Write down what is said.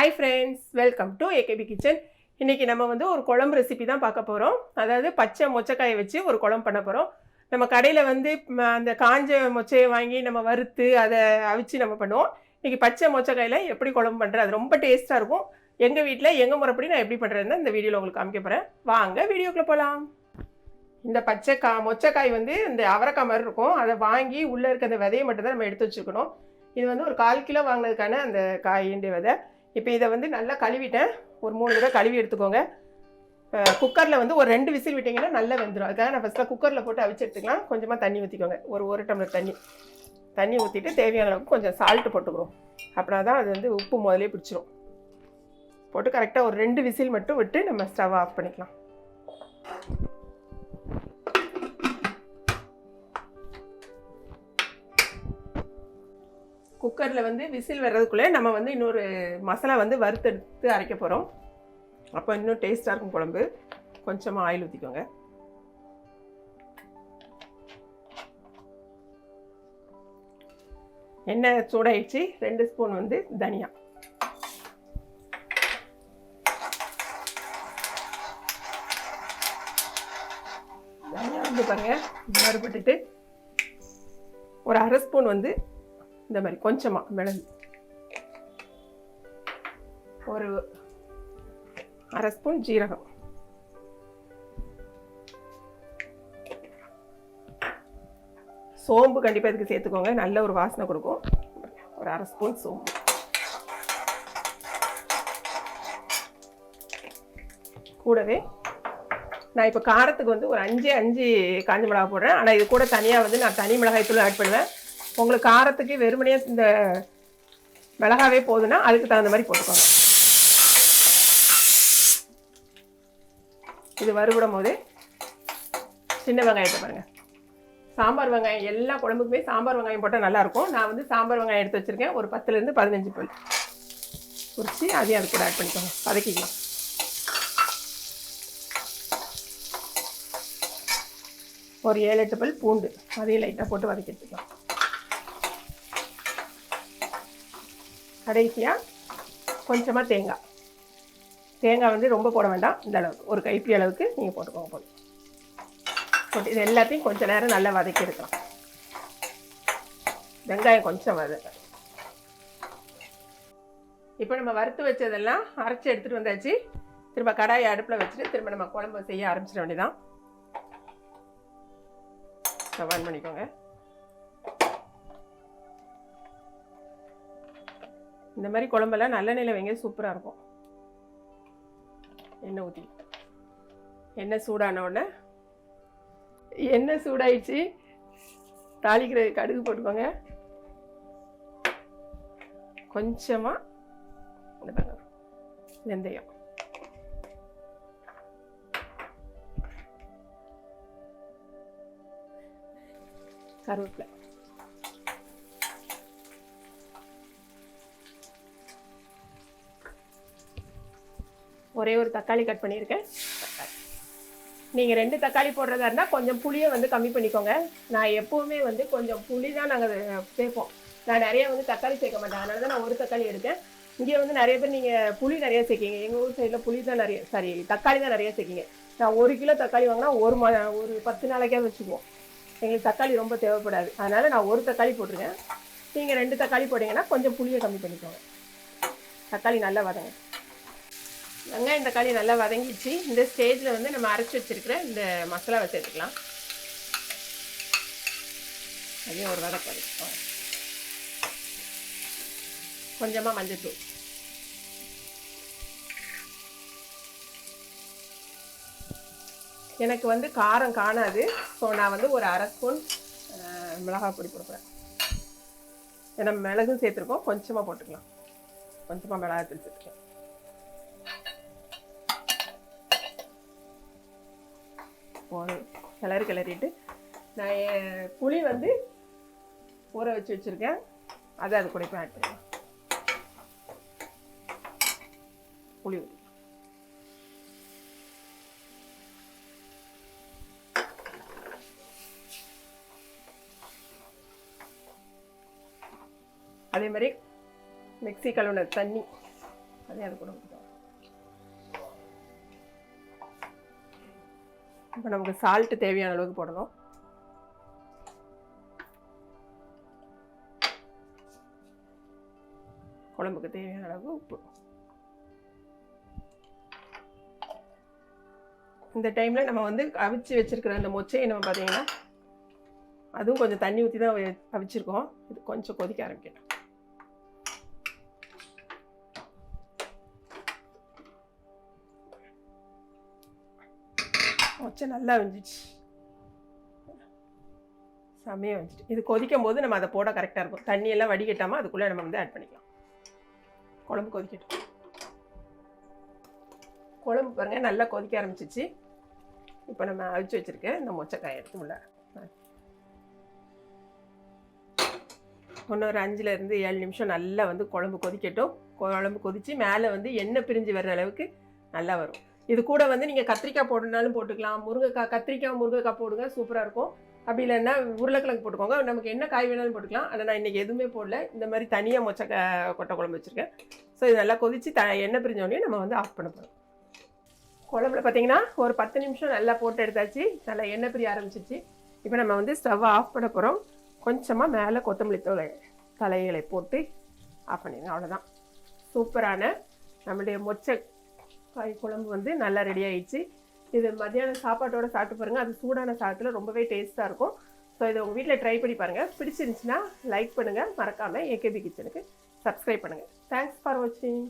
Hi friends welcome to AKP kitchen இன்றைக்கி நம்ம வந்து ஒரு குழம்பு ரெசிபி தான் பார்க்க போகிறோம் அதாவது பச்சை மொச்சக்காயை வச்சு ஒரு குழம்பு பண்ண போகிறோம் நம்ம கடையில் வந்து அந்த காஞ்ச மொச்சையை வாங்கி நம்ம வறுத்து அதை அவிச்சு நம்ம பண்ணுவோம். இன்றைக்கி பச்சை மொச்சக்காயில் எப்படி குழம்பு பண்ணுறது அது ரொம்ப டேஸ்ட்டாக இருக்கும். எங்கள் வீட்டில் எங்கள் முறைப்படி நான் எப்படி பண்ணுறதுன்னு இந்த வீடியோவில் உங்களுக்கு காமிக்க போகிறேன் வாங்க வீடியோக்குள்ளே போகலாம் இந்த பச்சை கா மொச்சக்காய் வந்து இந்த அவரைக்காய் மாதிரி இருக்கும். அதை வாங்கி உள்ளே இருக்க அந்த விதையை மட்டும் தான் நம்ம எடுத்து வச்சுக்கணும் இது வந்து ஒரு கால் கிலோ வாங்கினதுக்கான அந்த காயின்ற விதை. இப்போ இதை வந்து நல்லா கழுவிட்டேன். ஒரு மூணு தடவை கழுவி எடுத்துக்கோங்க. குக்கரில் வந்து ஒரு ரெண்டு விசில் விட்டிங்கன்னா நல்லா வெந்துடும் அதுக்காக நான் ஃபஸ்ட்டில் குக்கரில் போட்டு அவிச்சு எடுத்துக்கலாம். கொஞ்சமாக தண்ணி ஊற்றிக்கோங்க ஒரு ஒரு டம்ளர் தண்ணி. தண்ணி ஊற்றிட்டு தேவையான அளவுக்கு கொஞ்சம் சால்ட்டு போட்டுக்கிறோம். அப்படின்னா தான் அது வந்து உப்பு முதலே பிடிச்சிரும். போட்டு கரெக்டாக ஒரு ரெண்டு விசில் மட்டும் விட்டு நம்ம ஸ்டவ் ஆஃப் பண்ணிக்கலாம். குக்கரில் வந்து விசில் வர்றதுக்குள்ளே நம்ம வந்து இன்னொரு மசாலா வந்து வறுத்தெடுத்து அரைக்க போகிறோம் அப்போ இன்னும் டேஸ்ட்டாக இருக்கும் குழம்பு. கொஞ்சமாக ஆயில் ஊற்றிக்கோங்க எண்ணெய் சூடாயிடுச்சு. ரெண்டு ஸ்பூன் வந்து தனியா. தனியா வந்து பாருங்க மறுபட்டுட்டு ஒரு அரை ஸ்பூன் வந்து இந்த மாதிரி கொஞ்சமாக மிளகு. ஒரு அரை ஸ்பூன் ஜீரகம். சோம்பு கண்டிப்பாக இதுக்கு சேர்த்துக்கோங்க. நல்ல ஒரு வாசனை கொடுக்கும். ஒரு அரை ஸ்பூன் சோம்பு. கூடவே நான் இப்போ காரத்துக்கு வந்து ஒரு அஞ்சு அஞ்சு காஞ்ச மிளகா போடுறேன். ஆனால் இது கூட தனியாக வந்து நான் தனி மிளகாய் தூள் ஆட் பண்ணுவேன். உங்களுக்கு காரத்துக்கு வெறுமனையாக இந்த மிளகாவே போதுன்னா அதுக்கு தகுந்த மாதிரி போட்டுக்கோங்க. இது வறுவிடும் போது சின்ன வெங்காயத்தை பாருங்கள் சாம்பார் வெங்காயம் எல்லா குழம்புக்குமே சாம்பார் வெங்காயம் போட்டால் நல்லாயிருக்கும். நான் வந்து சாம்பார் வெங்காயம் எடுத்து வச்சுருக்கேன். ஒரு பத்துலேருந்து பதினஞ்சு பல். குறித்து அதையும் அது கூட ஆட் பண்ணிக்கோங்க. வதக்கிக்கலாம் ஒரு ஏழு எட்டு பல் பூண்டு. அதையும் லைட்டாக போட்டு வதக்கி எடுத்துக்கலாம். கடைசியாக கொஞ்சமாக தேங்காய். தேங்காய் வந்து ரொம்ப போட வேண்டாம். இந்த அளவுக்கு ஒரு கைப்பிடி அளவுக்கு நீங்கள் போட்டுக்கோங்க போதும். போட்டு இது எல்லாத்தையும் கொஞ்சம் நேரம் நல்லா வதக்கி எடுக்கலாம். வெங்காயம் கொஞ்சம் வதக்க. இப்போ நம்ம வறுத்து வச்சதெல்லாம் அரைச்சி எடுத்துகிட்டு வந்தாச்சு. திரும்ப கடாயை அடுப்பில் வச்சுட்டு திரும்ப நம்ம குழம்பு செய்ய ஆரம்பிச்சிட வேண்டியதான் ஒன் பண்ணிக்கோங்க. இந்த மாதிரி குழம்பெல்லாம் நல்லெண்ணெயில் வைங்க சூப்பராக இருக்கும். எண்ணெய் ஊற்றி எண்ணெய் சூடான உடனே எண்ணெய் சூடாயிடுச்சு. தாளிக்கிற கடுகு போட்டுக்கோங்க. கொஞ்சமாக இந்த பாருங்க வெந்தயம். கருவேப்பிலை. ஒரே ஒரு தக்காளி கட் பண்ணியிருக்கேன். நீங்கள் ரெண்டு தக்காளி போடுறதா இருந்தால் கொஞ்சம் புளியை வந்து கம்மி பண்ணிக்கோங்க. நான் எப்போவுமே வந்து கொஞ்சம் புளி தான் நாங்கள் சேர்ப்போம். நான் நிறைய வந்து தக்காளி சேர்க்க மாட்டேன். அதனால தான் நான் ஒரு தக்காளி எடுத்தேன். இங்கே வந்து நிறைய பேர் நீங்கள் புளி நிறைய சேர்க்கிங்க. எங்கள் ஊர் சைடில் புளி தான் நிறைய சாரி தக்காளி தான் நிறைய சேர்க்கிங்க. நான் ஒரு கிலோ தக்காளி வாங்கினா ஒரு மா ஒரு பத்து நாளைக்கே வச்சுக்குவோம். எங்களுக்கு தக்காளி ரொம்ப தேவைப்படாது. அதனால் நான் ஒரு தக்காளி போட்டிருக்கேன். நீங்கள் ரெண்டு தக்காளி போட்டிங்கன்னா கொஞ்சம் புளியை கம்மி பண்ணிக்கோங்க. தக்காளி நல்லா வதங்க. வெங்காயம் தக்காளி நல்லா வதங்கிடுச்சு. இந்த ஸ்டேஜில் வந்து நம்ம அரைச்சி வச்சுருக்கிற இந்த மசாலாவை சேர்த்துக்கலாம். அதையும் ஒரு வதக்க வதக்கிக்கோங்க கொஞ்சமாக மஞ்சத்தூள் எனக்கு வந்து காரம் காணாது. ஸோ நான் வந்து ஒரு அரை ஸ்பூன் அஹ், மிளகாய் பொடி கொடுக்குறேன் ஏன்னா மிளகும் சேர்த்துருக்கோம். கொஞ்சமாக போட்டுக்கலாம். கொஞ்சமாக மிளகாய் தூள் சேர்த்துக்கலாம். போதும் கிளறி கிளறிட்டு நான் என் புளி வந்து ஊற வச்சு வச்சுருக்கேன். அதை அது கூட இப்போ ஆட் புளி ஊற்றி அதே மாதிரி மிக்சி கழுவுன தண்ணி அதே அது கூட இப்போ நமக்கு சால்ட்டு தேவையான அளவுக்கு போடணும். குழம்புக்கு தேவையான அளவு உப்பு. இந்த டைமில் நம்ம வந்து அவிச்சு வச்சிருக்கிற அந்த மொச்சையை நம்ம பார்த்தீங்கன்னா அதுவும் கொஞ்சம் தண்ணி ஊற்றி தான் அவிச்சிருக்கோம். இது கொஞ்சம் கொதிக்க ஆரம்பிக்கணும் மொச்சை நல்லா வந்துச்சு. செம்மையாக வந்துச்சு. இது கொதிக்கும் போது நம்ம அதை போட கரெக்டாக இருக்கும். தண்ணியெல்லாம் வடிகட்டாமல் அதுக்குள்ளே நம்ம வந்து ஆட் பண்ணிக்கலாம். குழம்பு கொதிக்கட்டும். குழம்பு பாருங்கள் நல்லா கொதிக்க ஆரம்பிச்சிச்சு. இப்போ நம்ம அவிச்சு வச்சுருக்க இந்த மொச்சக்காயை எடுத்து உள்ள இன்னொரு அஞ்சுலேருந்து ஏழு நிமிஷம் நல்லா வந்து குழம்பு கொதிக்கட்டும். குழம்பு கொதித்து மேலே வந்து எண்ணெய் பிரிஞ்சு வர்ற அளவுக்கு நல்லா வரும். இது கூட வந்து நீங்கள் கத்திரிக்காய் போடணுனாலும் போட்டுக்கலாம். முருங்கைக்காய் கத்திரிக்காய் முருங்கைக்காய் போடுங்க சூப்பராக இருக்கும். அப்படி இல்லைன்னா உருளைக்கிழங்கு போட்டுக்கோங்க. நமக்கு என்ன காய் வேணாலும் போட்டுக்கலாம். ஆனால் நான் இன்றைக்கி எதுவுமே போடல. இந்த மாதிரி தனியாக மொச்ச கொட்டை குழம்பு வச்சுருக்கேன். ஸோ இது நல்லா கொதித்து த எண்ணெய் பிரிஞ்சோடனே நம்ம வந்து ஆஃப் பண்ண போகிறோம் குழம்புல பார்த்தீங்கன்னா ஒரு பத்து நிமிஷம் நல்லா போட்டு எடுத்தாச்சு. நல்லா எண்ணெய் பிரிய ஆரம்பிச்சிச்சு இப்போ நம்ம வந்து ஸ்டவ் ஆஃப் பண்ண போகிறோம் கொஞ்சமாக மேலே கொத்தமல்லி தோலை தலைகளை போட்டு ஆஃப் பண்ணிடுங்க. அவ்வளோதான் சூப்பரான நம்மளுடைய மொச்சை காய் குழம்பு வந்து நல்லா ரெடி ஆயிடுச்சு. இது மத்தியானம் சாப்பாட்டோட சாப்பிட்டு பாருங்கள் அது சூடான சாதத்தில் ரொம்பவே டேஸ்ட்டாக இருக்கும். ஸோ இதை உங்கள் வீட்டில் ட்ரை பண்ணி பாருங்கள் பிடிச்சிருந்துச்சுன்னா லைக் பண்ணுங்கள் மறக்காமல் ஏகேபி கிச்சனுக்கு சப்ஸ்கிரைப் பண்ணுங்கள் தேங்க்ஸ் ஃபார் வாட்சிங்